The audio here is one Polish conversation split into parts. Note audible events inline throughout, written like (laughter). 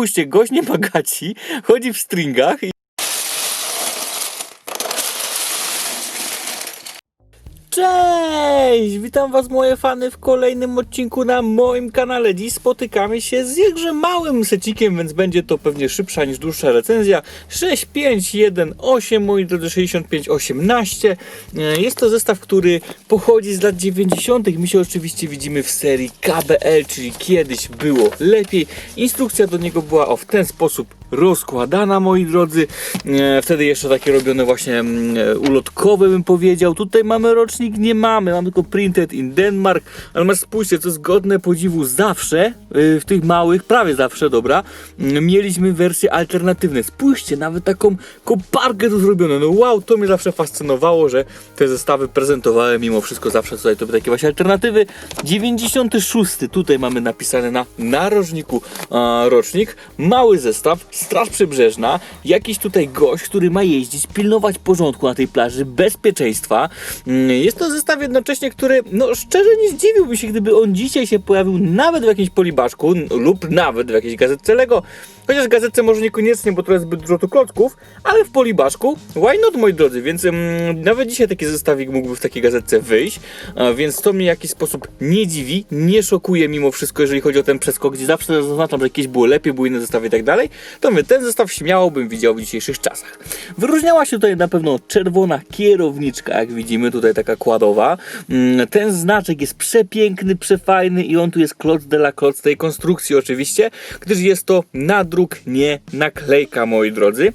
Spójrzcie, gość nie ma gaci, chodzi w stringach i... Cześć! Witam was moje fany w kolejnym odcinku na moim kanale. Dziś spotykamy się z jakże małym secikiem, więc będzie to pewnie szybsza niż dłuższa recenzja. 6518, moi drodzy, 6518. E, Jest to zestaw, który pochodzi z lat 90. My się oczywiście widzimy w serii KBL, czyli kiedyś było lepiej. Instrukcja do niego była o w ten sposób rozkładana, moi drodzy. E, Wtedy jeszcze takie robione właśnie mm, e, ulotkowe bym powiedział. Tutaj mamy rocznik, nie mamy, mamy tylko printed in Denmark. Natomiast spójrzcie, co jest godne podziwu zawsze, e, w tych małych, prawie zawsze, dobra, mm, mieliśmy wersje alternatywne. Spójrzcie, nawet taką koparkę tu zrobiono. No wow, to mnie zawsze fascynowało, że te zestawy prezentowałem mimo wszystko zawsze tutaj to były takie właśnie alternatywy. 96 tutaj mamy napisane na narożniku rocznik. Mały zestaw, Straż Przybrzeżna, jakiś tutaj gość, który ma jeździć, pilnować porządku na tej plaży, bezpieczeństwa. Mm, Jest to zestaw jednocześnie, który, no szczerze nie zdziwiłby się, gdyby on dzisiaj się pojawił nawet w jakimś polibaszku lub nawet w jakiejś gazetce Lego. Chociaż w gazetce może niekoniecznie, bo jest zbyt dużo tu klocków, ale w polibaszku, why not moi drodzy, więc mm, nawet dzisiaj taki zestawik mógłby w takiej gazetce wyjść, a, więc to mnie w jakiś sposób nie dziwi, nie szokuje mimo wszystko, jeżeli chodzi o ten przeskok, gdzie zawsze zaznaczam, że jakieś było lepiej, były inne zestawy i tak dalej, to mówię, ten zestaw śmiało bym widział w dzisiejszych czasach. Wyróżniała się tutaj na pewno czerwona kierowniczka, jak widzimy, tutaj taka kładowa. Mm, Ten znaczek jest przepiękny, przefajny i on tu jest kloc de la kloc tej konstrukcji oczywiście, gdyż jest to nadruk, nie naklejka, moi drodzy.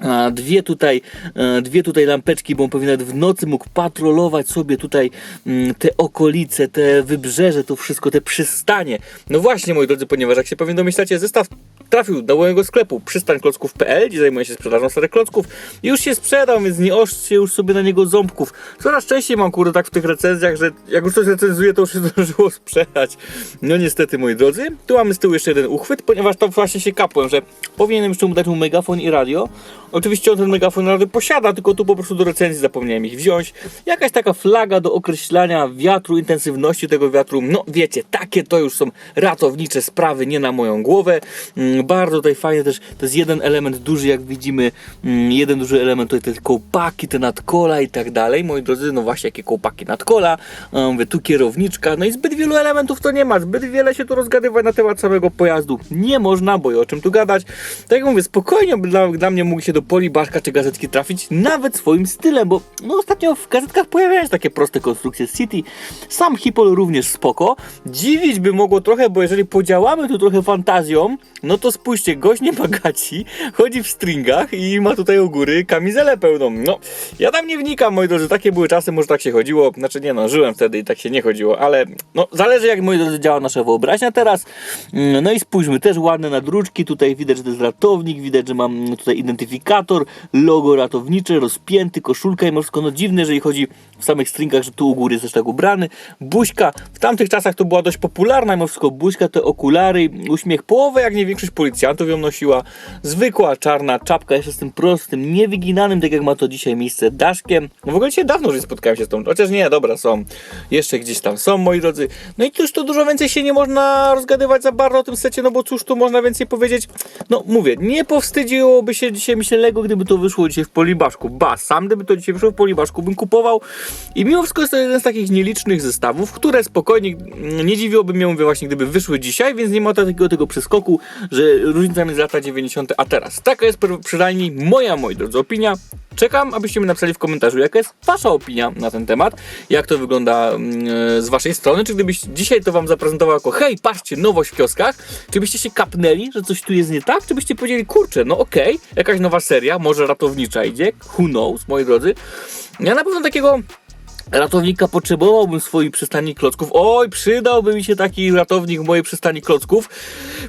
A dwie tutaj, e, dwie tutaj lampeczki, bo on pewnie nawet w nocy mógł patrolować sobie tutaj mm, te okolice, te wybrzeże, to wszystko, te przystanie. No właśnie, moi drodzy, ponieważ jak się pewnie domyślacie, zestaw trafił do mojego sklepu przystańklocków.pl, gdzie zajmuję się sprzedażą starych klocków. Już się sprzedał, więc nie oszczcie już sobie na niego ząbków. Coraz częściej mam kurde tak w tych recenzjach, że jak już coś recenzuję, to już się (laughs) zdążyło sprzedać. No niestety, moi drodzy. Tu mamy z tyłu jeszcze jeden uchwyt, ponieważ tam właśnie się kapłem, że powinienem jeszcze mu dać mu megafon i radio. Oczywiście on ten megafon i radio posiada, tylko tu po prostu do recenzji zapomniałem ich wziąć. Jakaś taka flaga do określania wiatru, intensywności tego wiatru. No wiecie, takie to już są ratownicze sprawy, nie na moją głowę. Mm, Bardzo tutaj fajnie też, to jest jeden element duży, jak widzimy, mm, jeden duży element tutaj te kołpaki, te nadkola i tak dalej. Moi drodzy, no właśnie, jakie kołpaki nadkola, mówię, tu kierowniczka, no i zbyt wielu elementów to nie ma, zbyt wiele się tu rozgadywać na temat samego pojazdu nie można, bo i o czym tu gadać. Tak jak mówię, spokojnie dla, dla mnie mógł się do polibaszka czy gazetki trafić, nawet swoim stylem, bo no ostatnio w gazetkach pojawiają się takie proste konstrukcje City. Sam Hipol również spoko. Dziwić by mogło trochę, bo jeżeli podziałamy tu trochę fantazją, no to spójrzcie, gość nie ma gaci, chodzi w stringach i ma tutaj u góry kamizelę pełną. No, ja tam nie wnikam, moi drodzy, takie były czasy, może tak się chodziło. Znaczy nie no, żyłem wtedy i tak się nie chodziło, ale no, zależy jak, moi drodzy, działa nasza wyobraźnia teraz. Mm, No i spójrzmy, też ładne nadruczki, tutaj widać, że to jest ratownik, widać, że mam tutaj identyfikator, logo ratownicze, rozpięty, koszulka i wszystko, no dziwne, jeżeli chodzi w samych stringach, że tu u góry jest też tak ubrany. Buźka, w tamtych czasach to była dość popularna, mimo wszystko buźka, te okulary, uśmiech połowę, jak nie większość policjantów ją nosiła. Zwykła czarna czapka, jeszcze z tym prostym, niewyginanym, tak jak ma to dzisiaj miejsce, daszkiem. No w ogóle dzisiaj dawno już nie spotkałem się z tą, chociaż nie, dobra, są. Jeszcze gdzieś tam są, moi drodzy. No i cóż, to dużo więcej się nie można rozgadywać za bardzo o tym secie, no bo cóż tu można więcej powiedzieć. No mówię, nie powstydziłoby się dzisiaj, myślę, Lego, gdyby to wyszło dzisiaj w polibaszku. Ba, sam gdyby to dzisiaj wyszło w polibaszku, bym kupował. I mimo wszystko jest to jeden z takich nielicznych zestawów, które spokojnie, nie dziwiłoby mnie, mówię właśnie, gdyby wyszły dzisiaj, więc nie ma takiego tego przeskoku, że różnica między lata 90. a teraz. Taka jest pr- przynajmniej moja, moi drodzy, opinia. Czekam, abyście mi napisali w komentarzu, jaka jest wasza opinia na ten temat, jak to wygląda mm, e, z waszej strony, czy gdybyś dzisiaj to wam zaprezentował jako hej, patrzcie, nowość w kioskach, czy byście się kapnęli, że coś tu jest nie tak, czy byście powiedzieli, kurczę, no okej, jakaś nowa seria, może ratownicza idzie, who knows, moi drodzy. Ja na pewno takiego ratownika potrzebowałbym swojej przystani klocków. Oj, przydałby mi się taki ratownik w mojej przystani klocków.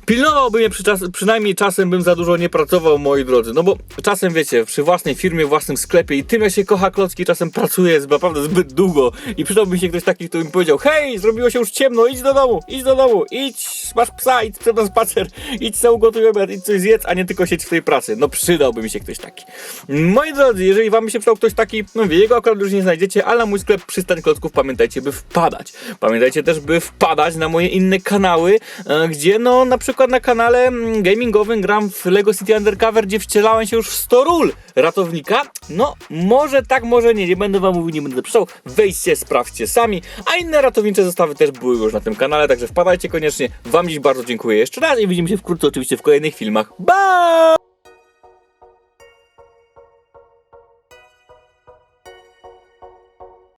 Pilnowałby mnie przy czas, przynajmniej czasem bym za dużo nie pracował, moi drodzy. No bo czasem wiecie, przy własnej firmie, własnym sklepie i tym jak się kocha klocki, czasem pracuje naprawdę zbyt długo. I przydałby mi się ktoś taki, kto mi powiedział: Hej, zrobiło się już ciemno, idź do domu, idź do domu, idź, masz psa, idź na spacer, idź sobie ugotuj obiad, idź coś zjedz, a nie tylko siedź w tej pracy. No przydałby mi się ktoś taki. Moi drodzy, jeżeli wam się przydał ktoś taki, no wie, jego akurat już nie znajdziecie, ale na mój sklep Przystań Klocków, pamiętajcie, by wpadać. Pamiętajcie też, by wpadać na moje inne kanały, e, gdzie no na przykład na kanale mm, gamingowym gram w LEGO City Undercover, gdzie wcielałem się już w 100 ról ratownika. No, może tak, może nie, nie będę wam mówił, nie będę pisał. Wejdźcie, sprawdźcie sami, a inne ratownicze zestawy też były już na tym kanale, także wpadajcie koniecznie. Wam dziś bardzo dziękuję jeszcze raz i widzimy się wkrótce oczywiście w kolejnych filmach. Bye!